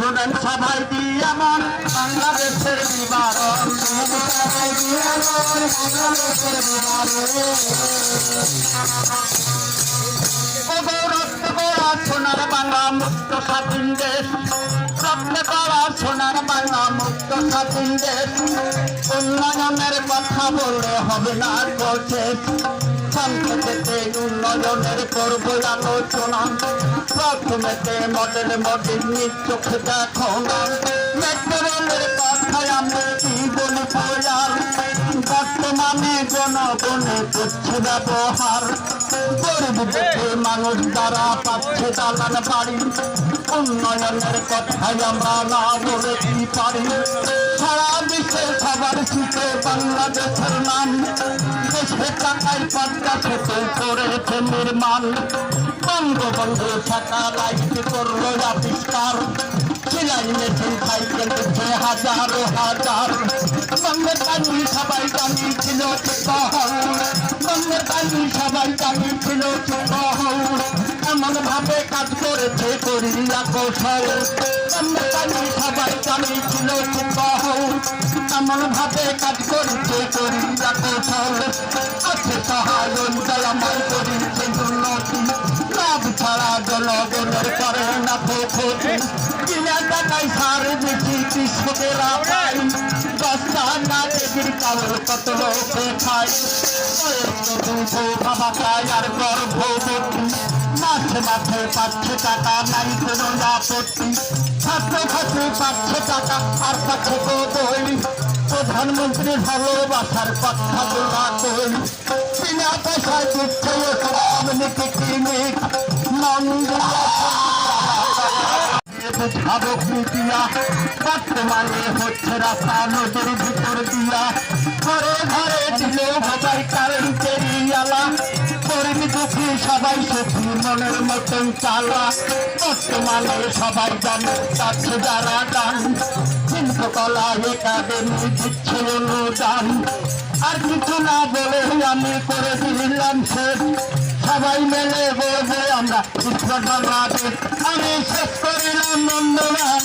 শোনেন সবাই দিয়ে বাংলাদেশের সোনার বাংলা মুক্ত স্বাধীন দেশ। রক্ত করা সোনার বাংলা মুক্ত স্বাধীন দেশ। উন্নয়নের কথা বললে হবে না করছে সংসদেতে উন্নয়নের করব আলোচনা। প্রথমেতে মডেল মডেল চোখে দেখো না মেট্রো রেলের কথায় আমি কি বলি প্রয়ার বর্তমানে জনগণে করছে ব্যবহার। গরিব দুঃখে মানুষ দ্বারা পাচ্ছে দালান বাড়ি, উন্নয়নের কথাই আমরা না বলে কি পারি? সারা বিশ্বে সবার শীতে বাংলাদেশের নাম দেশে টাকায় পাট্টা থেকে করেছে নির্মাণ। বঙ্গবন্ধু থাকা লাইট করল আবিষ্কার। মেশিন সাইকেল দিচ্ছে হাজারো হাজার বঙ্গের পানি সবাই জানি ছিল বহল বঙ্গের পানি সবাই জানি ছিল বহল এমন ভাবে কাজ করেছে করিয়া কৌশল বঙ্গের পানি সবাই জানি ছিল বহল এমন ভাবে কাজ করেছে করিয়া কৌশল আছে সহায় দয়াময় করিছে লাভ ছাড়া জনগণের করে না তো ক্ষতি কিনা টাকায় সার বেশি কৃষকেরা পাই দশটা না দেবীর কারোর কত লোকে খায় বাবা আর গর্ভবতী মাঠে মাঠে পাচ্ছে টাকা নাই কোনো আপত্তি ছাত্র ছাত্রী পাচ্ছে টাকা আর পাচ্ছে বই প্রধানমন্ত্রী ভালোবাসার কথা বলা কই বিনা পয়সায় দিচ্ছে সামনে পিকনিক বর্তমানে হচ্ছে রাস্তা নদীর ভিতর দিয়া ঘরে ঘরে দিল সবাই কারেন্টের গরিব দুঃখী সবাই সুখী মনের মতন চালা বর্তমানে সবাই জানে যারা গান শিল্পকলা একাডেমি দিচ্ছে অনুদান আর কিছু না বলে আমি করে দিলাম শেষ। সবাই মেলে বলব আমরা ঈশ্বর বাংলাদেশ আমি শেষ করিলাম নন্দনান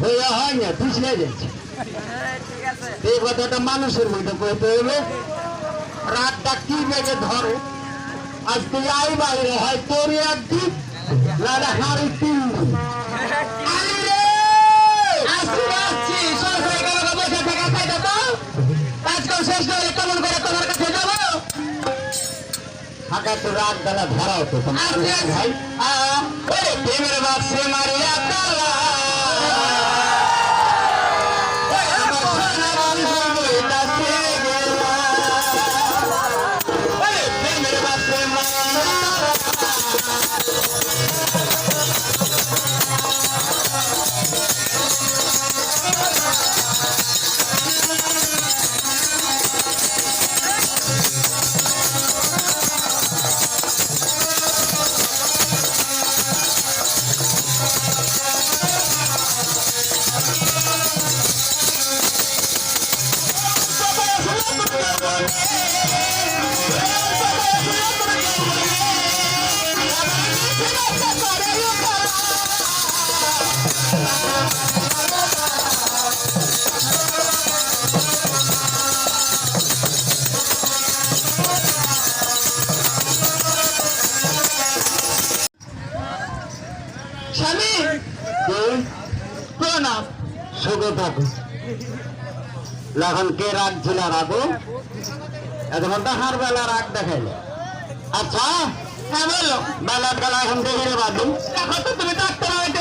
হইয়া হয় না পিছলে যাচ্ছে মানুষের মধ্যে কইতে হলো রাতটা কি বেগে ধরে? আজ তুই আই বাইরে হয় একদিন না হারি তিন বসে খাইতে তো? রাত বেলা ধরাও তো ভাই আহ, ওরে প্রেমের বাক্সে মারিয়া তালা এখন কে রাখছিল রাখো এখন তো হার বেলা রাগ দেখাইলে। আচ্ছা হ্যাঁ বলো। বেলার বেলা এখন দেখে রে বাদু এখন তো তুমি ডাক্তার হইতে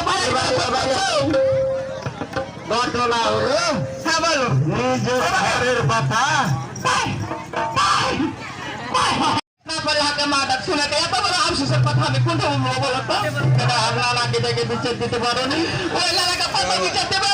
ঘটনা হলো হ্যাঁ বলো। নিজের ঘরের কথা। আমি কোনটা বলো তো? আপনার দেখে বিচার দিতে পারো নি ওই লালাকে কত বিচার দেবো।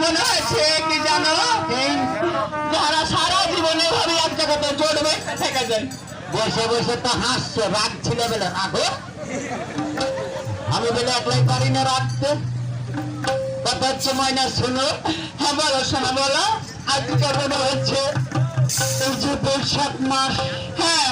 মনে কি জানো? যারা সারা জীবনে ভাবে বসে বসে তো হাসছে, রাগ ছিল বলে। রাখো আমি বলে একলাই পারি না রাখতে কথা হচ্ছে, ময়না, শোনো। হ্যাঁ বলো, শোনা, বলো। আজকে মনে হচ্ছে? বৈশাখ মাস। হ্যাঁ।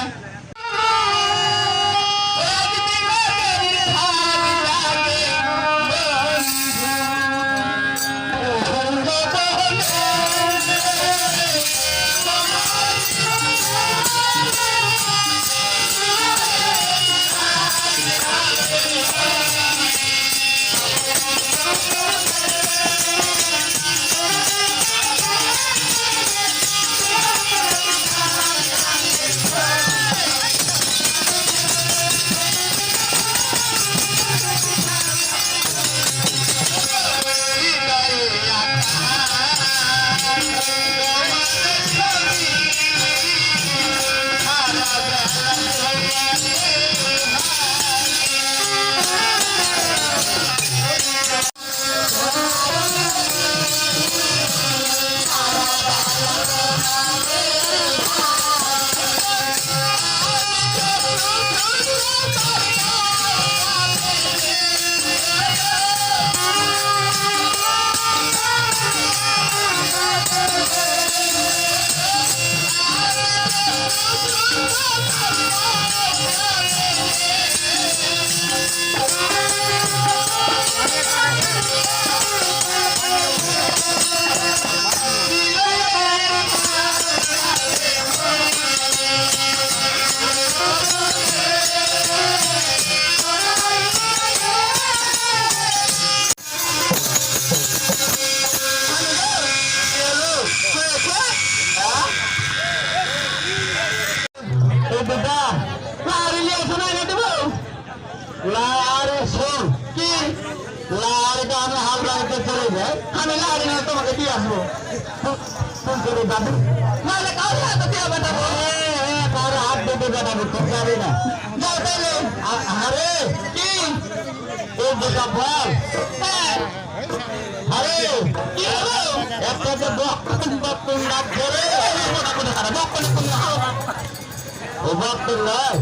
ফোন করে দাদু। নাহলে কাউকে হাতে দিয়ে বেটাবো কারও হাত দিতে বেটাবো তোর যাবি না। যাও তাহলে। আরে কি? বল। হ্যাঁ। আরে কি হলো? একটা যে বক্তব্য বক্তব্য না করে। খারাপ বক্তব্য কোনো না ও ভক্ত নয়।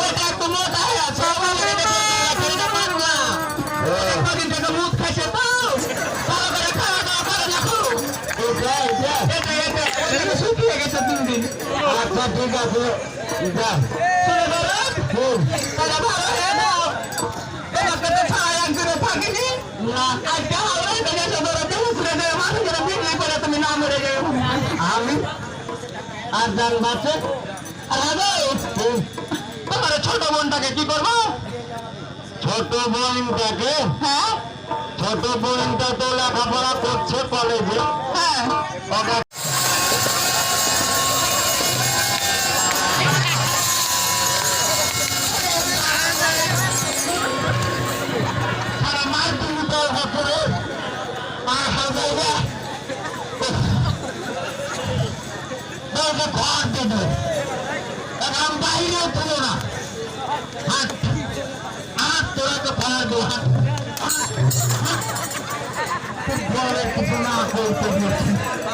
ওটা একটু মোটা আছে। আমার ঠিক আছে যা শুনে ধরো হুম ভালো হয়ে। দাও তোমাকে তো ছাড়া একদিনে থাকিনি না আজকে হাওড়া থেকে এসে ধরো তুমি ঘুরে দেবে মানুষেরা বিক্রি করে তুমি না মরে যাবে আমি আর যার তোমার ছোট বোনটাকে কি করব? ছোট বোনটাকে হ্যাঁ ছোট বোনটা তো লেখাপড়া করছে কলেজে হ্যাঁ। 何だ?